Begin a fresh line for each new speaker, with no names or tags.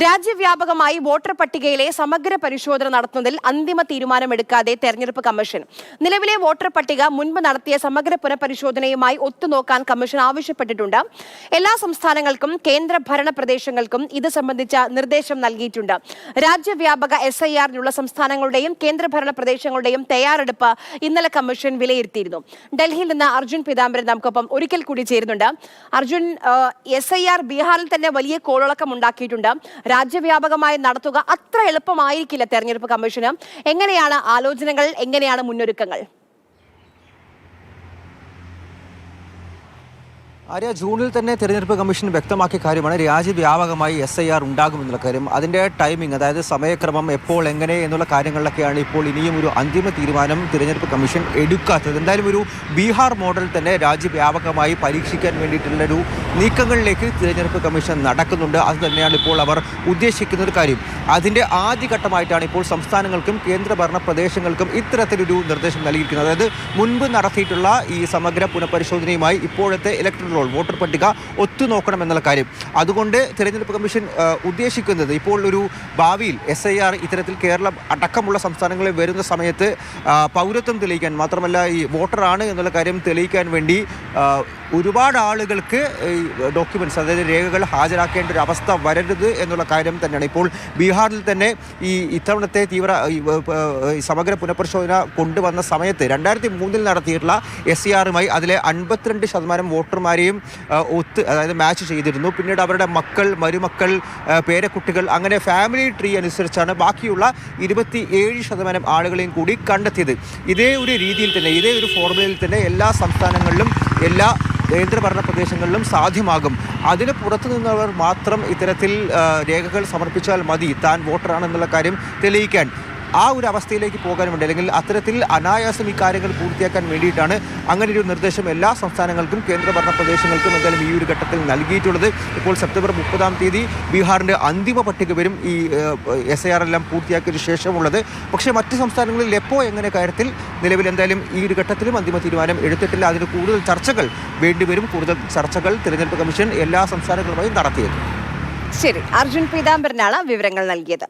രാജ്യവ്യാപകമായി വോട്ടർ പട്ടികയിലെ സമഗ്ര പരിശോധന നടത്തുന്നതിൽ അന്തിമ തീരുമാനമെടുക്കാതെ തെരഞ്ഞെടുപ്പ് കമ്മീഷൻ. നിലവിലെ വോട്ടർ പട്ടിക മുൻപ് നടത്തിയ സമഗ്ര പുനഃപരിശോധനയുമായി ഒത്തുനോക്കാൻ കമ്മീഷൻ ആവശ്യപ്പെട്ടിട്ടുണ്ട്. എല്ലാ സംസ്ഥാനങ്ങൾക്കും കേന്ദ്ര ഭരണ പ്രദേശങ്ങൾക്കും ഇത് സംബന്ധിച്ച നിർദ്ദേശം നൽകിയിട്ടുണ്ട്. രാജ്യവ്യാപക എസ് ഐ ആറിനുള്ള സംസ്ഥാനങ്ങളുടെയും കേന്ദ്രഭരണ പ്രദേശങ്ങളുടെയും തയ്യാറെടുപ്പ് ഇന്നലെ കമ്മീഷൻ വിലയിരുത്തിയിരുന്നു. ഡൽഹിയിൽ നിന്ന് അർജുൻ പിതാംബരൻ നമുക്കൊപ്പം ഒരിക്കൽ കൂടി ചേരുന്നുണ്ട്. അർജുൻ എസ് ബീഹാറിൽ തന്നെ വലിയ കോളിളക്കം ഉണ്ടാക്കിയിട്ടുണ്ട്. രാജ്യവ്യാപകമായി നടത്തുക അത്ര എളുപ്പമായിരിക്കില്ല തെരഞ്ഞെടുപ്പ് കമ്മീഷന്. എങ്ങനെയാണ് ആലോചനകൾ? എങ്ങനെയാണ് മുന്നൊരുക്കങ്ങൾ?
ആര്യ ജൂണിൽ തന്നെ തിരഞ്ഞെടുപ്പ് കമ്മീഷൻ വ്യക്തമാക്കിയ കാര്യമാണ് രാജ്യവ്യാപകമായി എസ് ഐ ആർ ഉണ്ടാകുമെന്നുള്ള കാര്യം. അതിന്റെ ടൈമിംഗ് അതായത് സമയക്രമം എപ്പോൾ എങ്ങനെ എന്നുള്ള കാര്യങ്ങളിലൊക്കെയാണ് ഇപ്പോൾ ഇനിയും ഒരു അന്തിമ തീരുമാനം തിരഞ്ഞെടുപ്പ് കമ്മീഷൻ എടുക്കാത്തത്. എന്തായാലും ഒരു ബീഹാർ മോഡൽ തന്നെ രാജ്യവ്യാപകമായി പരീക്ഷിക്കാൻ വേണ്ടിയിട്ടുള്ളൊരു നീക്കങ്ങളിലേക്ക് തിരഞ്ഞെടുപ്പ് കമ്മീഷൻ നടക്കുന്നുണ്ട്. അത് തന്നെയാണ് ഇപ്പോൾ അവർ ഉദ്ദേശിക്കുന്ന ഒരു കാര്യം. അതിന്റെ ആദ്യഘട്ടമായിട്ടാണ് ഇപ്പോൾ സംസ്ഥാനങ്ങൾക്കും കേന്ദ്രഭരണ പ്രദേശങ്ങൾക്കും ഇത്തരത്തിലൊരു നിർദ്ദേശം നൽകിയിരിക്കുന്നത്. അതായത് മുൻപ് നടത്തിയിട്ടുള്ള ഈ സമഗ്ര പുനഃപരിശോധനയുമായി ഇപ്പോഴത്തെ ഇലക്ട്രൽ റോൾ വോട്ടർ പട്ടിക ഒത്തുനോക്കണം എന്നുള്ള കാര്യം. അതുകൊണ്ട് തിരഞ്ഞെടുപ്പ് കമ്മീഷൻ ഉദ്ദേശിക്കുന്നത് ഇപ്പോൾ ഒരു ഭാവിയിൽ എസ് ഐ ആർ ഇത്തരത്തിൽ കേരളം അടക്കമുള്ള സംസ്ഥാനങ്ങളിൽ വരുന്ന സമയത്ത് പൗരത്വം തെളിയിക്കാൻ മാത്രമല്ല ഈ വോട്ടറാണ് എന്നുള്ള കാര്യം തെളിയിക്കാൻ വേണ്ടി ഒരുപാട് ആളുകൾക്ക് ഡോക്യുമെന്റ്സ് അതായത് രേഖകൾ ഹാജരാക്കേണ്ട ഒരു അവസ്ഥ വരരുത് എന്നുള്ള കാര്യം തന്നെയാണ്. ഇപ്പോൾ ബീഹാറിൽ തന്നെ ഈ ഇത്തവണത്തെ തീവ്ര സമഗ്ര പുനഃപരിശോധന കൊണ്ടുവന്ന സമയത്ത് രണ്ടായിരത്തി മൂന്നിൽ നടത്തിയിട്ടുള്ള എസ് സി ആറുമായി അതിലെ അൻപത്തിരണ്ട് ശതമാനം വോട്ടർമാരെയും ആ, ഒത്ത് അതായത് മാച്ച് ചെയ്തിരുന്നു. പിന്നീട് അവരുടെ മക്കൾ മരുമക്കൾ പേരക്കുട്ടികൾ അങ്ങനെ ഫാമിലി ട്രീ അനുസരിച്ചാണ് ബാക്കിയുള്ള ഇരുപത്തി ഏഴ് ശതമാനം ആളുകളെയും കൂടി കണ്ടെത്തിയത്. ഇതേ ഒരു രീതിയിൽ തന്നെ ഇതേ ഒരു ഫോർമുലയിൽ തന്നെ എല്ലാ സംസ്ഥാനങ്ങളിലും എല്ലാ കേന്ദ്രഭരണ പ്രദേശങ്ങളിലും സാധ്യമാകും. അതിന് പുറത്തു നിന്നവർ മാത്രം ഇത്തരത്തിൽ രേഖകൾ സമർപ്പിച്ചാൽ മതി. താൻ വോട്ടറാണെന്നുള്ള കാര്യം തെളിയിക്കാൻ. ആ ഒരു അവസ്ഥയിലേക്ക് പോകാൻ വേണ്ടി അല്ലെങ്കിൽ അത്തരത്തിൽ അനായാസം ഈ കാര്യങ്ങൾ പൂർത്തിയാക്കാൻ വേണ്ടിയിട്ടാണ് അങ്ങനെ ഒരു നിർദ്ദേശം എല്ലാ സംസ്ഥാനങ്ങൾക്കും കേന്ദ്രഭരണ പ്രദേശങ്ങൾക്കും എന്തായാലും ഈ ഒരു ഘട്ടത്തിൽ നൽകിയിട്ടുള്ളത്. ഇപ്പോൾ സെപ്റ്റംബർ മുപ്പതാം തീയതി ബീഹാറിന്റെ അന്തിമ പട്ടിക വരും. ഈ എസ് ഐ ആർ എല്ലാം പൂർത്തിയാക്കിയതിനു ശേഷമുള്ളത്. പക്ഷേ മറ്റ് സംസ്ഥാനങ്ങളിൽ എപ്പോൾ എങ്ങനെ കാര്യത്തിൽ നിലവിൽ എന്തായാലും ഈ ഒരു ഘട്ടത്തിലും അന്തിമ തീരുമാനം എടുത്തിട്ടില്ല. അതിന് കൂടുതൽ ചർച്ചകൾ വേണ്ടിവരും കൂടുതൽ ചർച്ചകൾ തിരഞ്ഞെടുപ്പ് കമ്മീഷൻ എല്ലാ സംസ്ഥാനങ്ങളുമായും നടത്തിയത്
ശരി. അർജുൻ പീതാംബരനാണ് വിവരങ്ങൾ നൽകിയത്.